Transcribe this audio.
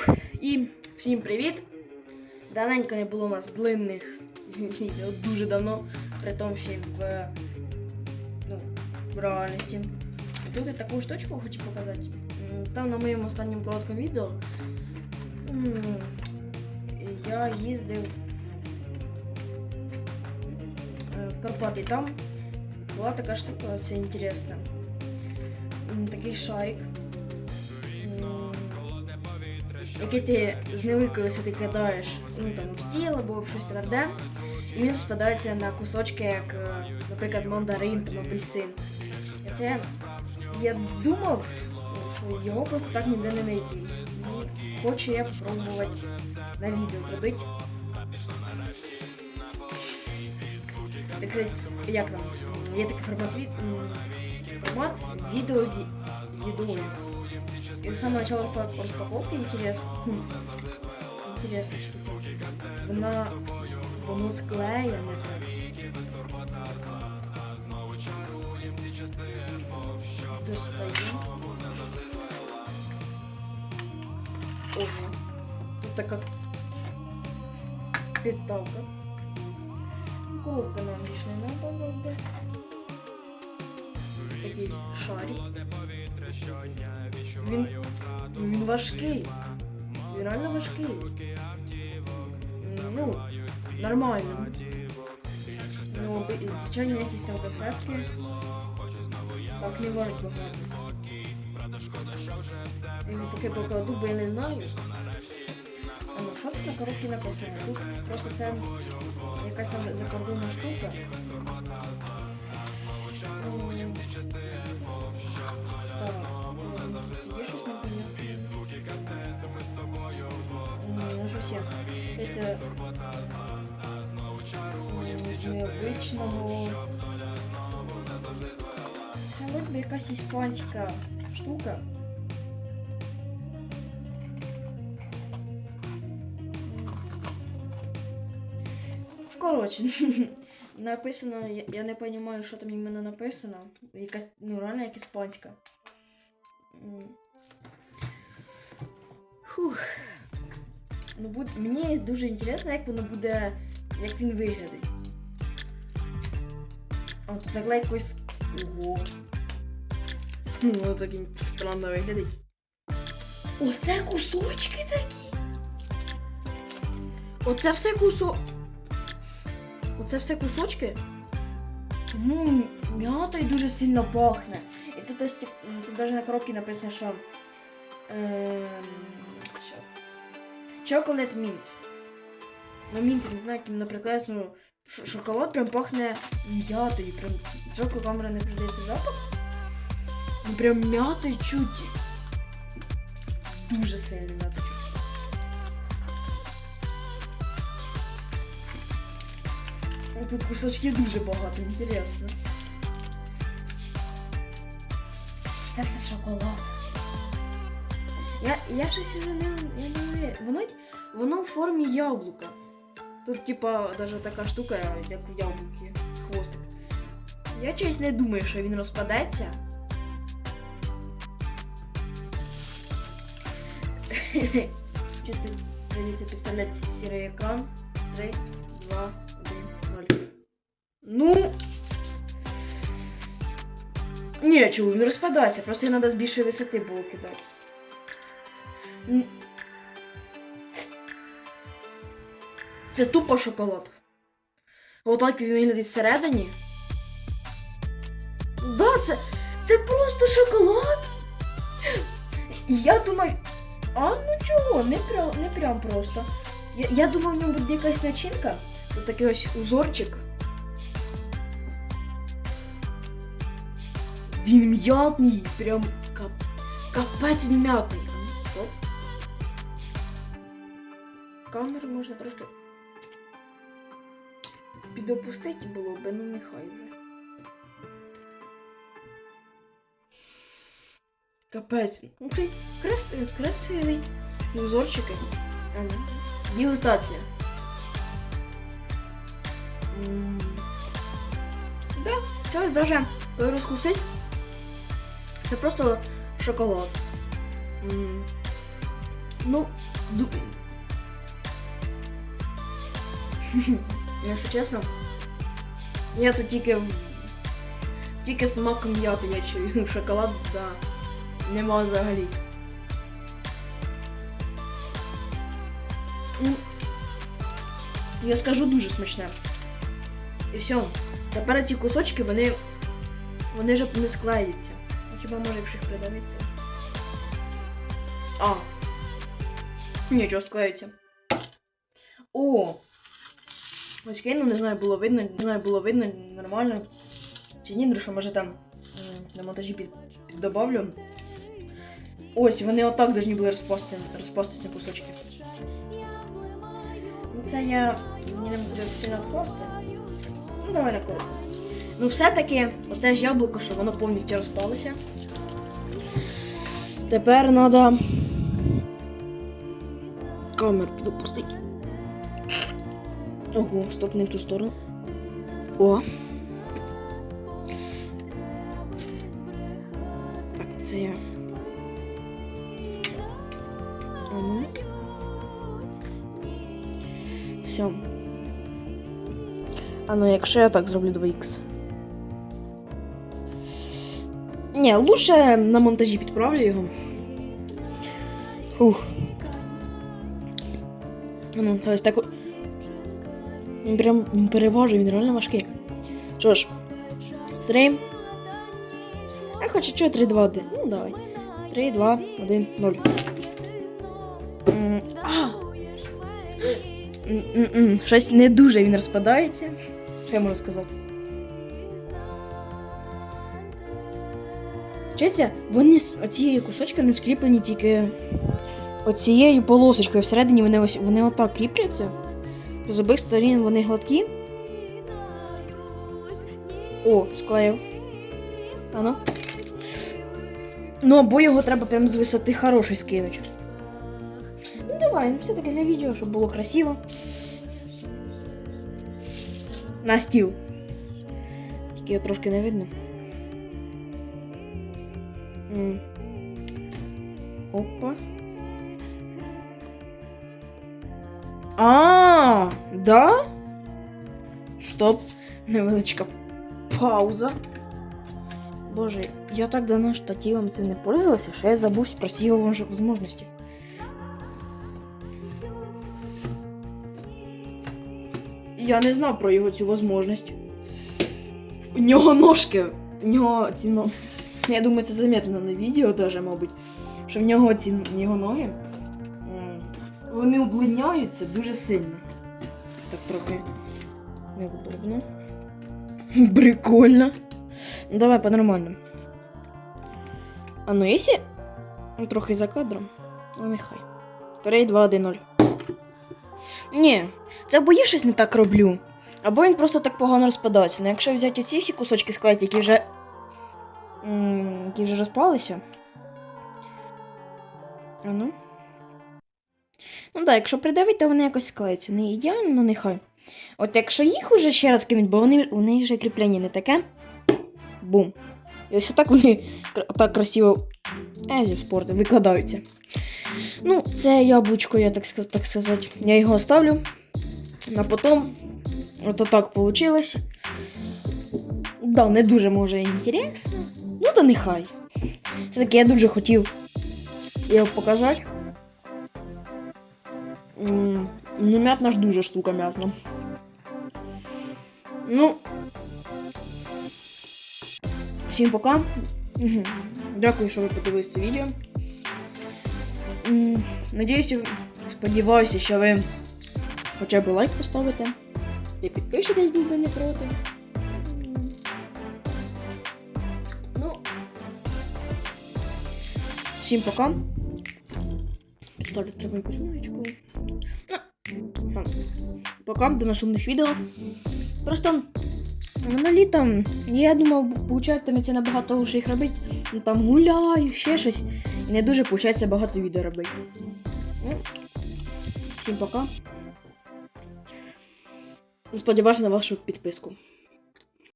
Фух. І всім привіт! Давненько не було у нас длинних відео, дуже давно, при тому ще в, ну, в реальності. Тут я таку штучку хочу показати. Там на моєму останньому короткому відео я їздив е, в Карпати. Там була така штука, це інтересна. Такий шарик. Який ти з невеликої висоти кидаєш ну, там, в стіл або в щось тверде, і він розпадається на кусочки, як, е, наприклад, мандарин там апельсин. Це я думав, що його просто так ніде не знайти. Ну, Хочу я спробувати на відео зробити. Так як там? Є такий формат формат відео з їдою. И с самого начала распак- распаковки интересно. хм, с- Интересная штука. Вона воно склеєне. Достаю. Ого. Тут така підставка. Коробка нам більш не надо буде. Такий шарик. Він, ну, він важкий. Він реально важкий. Ну, нормально. Ну, звичайно, якісь там конфетки. Так не варить багато. Я його поки покладу, бо я не знаю. А ну, що тут на коробці написано? Тут просто це якась там закордонна штука. М, Так, м, тут є щось непонятне. М, Ну, щось є. Це з необичного. Це вроді би якась іспанська штука. Коротше, написано, я, я не розумію, що там іменно написано. Якась, ну, реально як іспанська. Фух. Ну, буд... Мені дуже інтересно, як воно буде, як він виглядить. А тут наклейка якось. Ого. Ну, воно так странно виглядить. Оце кусочки такі. Оце все кусо. Оце все кусочки. Ну, м'ята і дуже сильно пахне. Тип- м, тут навіть на коробці написано, що. Ем, щас. Chocolate mint. Ну, мінт, не знаю, яким наприклад, ну, шоколад прям пахне м'ятою. Прям жалко камера не передається запах. Ну прям м'ятою чуть. Дуже сильно м'ятою чуть. Тут кусочків дуже багато, інтересно. Це все шоколад. Я, я щось вже не, я не. Воно, воно в формі яблука. Тут, типа, даже така штука, як у яблуки, хвостик. Я честь не думаю, що він розпадеться. Чисто придется представлять серый экран. 3, 2, 1, 0. Ну. Ні, чого, він розпадається, просто його треба з більшої висоти було кидати. Це тупо шоколад. Отак він виглядить всередині. Да, це, це просто шоколад. Я думаю, а ну чого, не прям, не прям просто. Я, я думав, в ньому буде якась начинка. Тут такий ось узорчик. Він м'ятний, прям кап, капець він м'ятний. А ну, Стоп. Камеру можна трошки підопустити було би, ну нехай вже. Капець. Ну цей крас... красивий. Такі узорчики. А, ну. Дегустація. М. Да, це ось даже коли розкусить. Це просто шоколад. М. Ну. Якщо чесно, я тут тільки тільки смак м'яти я чую. Шоколад, да. Нема взагалі. Ну, Я скажу дуже смачне. І все. Тепер ці кусочки, вони. Вони вже не склеються. Хіба може, їх придавиться? А. Нічого склеються. О! Ось кину, не знаю, було видно, не знаю, було видно нормально. Чи ні, друже, може там на монтажі під, піддобавлю. Ось, вони отак повинні були розпастись на кусочки. Ну, Це я не буде сильно відкласти. Ну, давай на коробку. Ну, все-таки, оце ж яблуко, що воно повністю розпалося. Тепер треба. Камер допустити. Ого, стоп, не в ту сторону. О. Так, це я. Ну. Все. А ну, якщо я так зроблю 2х. Ні, лучше на монтажі підправлю його. Ух. Ну, ось так. Він прям він переважує, він реально важкий. Що ж, 3. А хоча що 3, 2, 1. Ну, давай. 3, 2, 1, 0. А! Щось не дуже він розпадається. Що я можу сказати? Четься, вони з оцією кусочками не скріплені тільки оцією полосочкою. Всередині вони ось вони отак кріпляться. З обох сторін вони гладкі. О, склеїв. Ану. Ну, або його треба прям з висоти хороший скинути. Ну давай, ну все-таки для відео, щоб було красиво. На стіл. Тільки його трошки не видно. Опа. А, да? Стоп. Невеличка пауза. Боже, я так давно штативом цим не пользувався, що я забув про всі його возможності. Я не знав про його цю возможність. У нього ножки. У нього ці но... Я думаю, це заметно на відео даже, мабуть. Що в нього ці його ноги. Вони удлиняються дуже сильно. Так трохи неудобно. Прикольно. Ну давай по-нормальному. А ну якщо трохи за кадром, ну нехай. 3, 2, 1, 0. Ні, це або я щось не так роблю, або він просто так погано розпадається. Ну якщо взяти оці всі кусочки склеїти, які вже. Які вже розпалися. А ну. Ну так, якщо придавить, то вони якось склеються. Не ідеально, ну нехай. От якщо їх уже ще раз кинуть, бо вони, у них вже кріплення не таке. Бум. І ось отак вони так красиво е, зі спорту викладаються. Ну, це яблучко, я так, так сказати. Я його оставлю. На потом. Ото так вийшло. Да, не дуже може інтересно. Ну, то нехай. Все-таки я дуже хотів його показати. Ну, м'ятна ж дуже штука м'ятна. Ну. Всім пока. Дякую, що ви подивились це відео. М, Надіюся, сподіваюся, що ви хоча б лайк поставите. І підпишетесь, був би не проти. Всім пока. Підставлю треба якусь музичку. Ну, пока, до наступних відео. Просто воно літом, я думав, получатиметься набагато лучше їх робити. Ну там гуляю, ще щось. І не дуже виходить багато відео робити. Ну, всім пока. Сподіваюся на вашу підписку.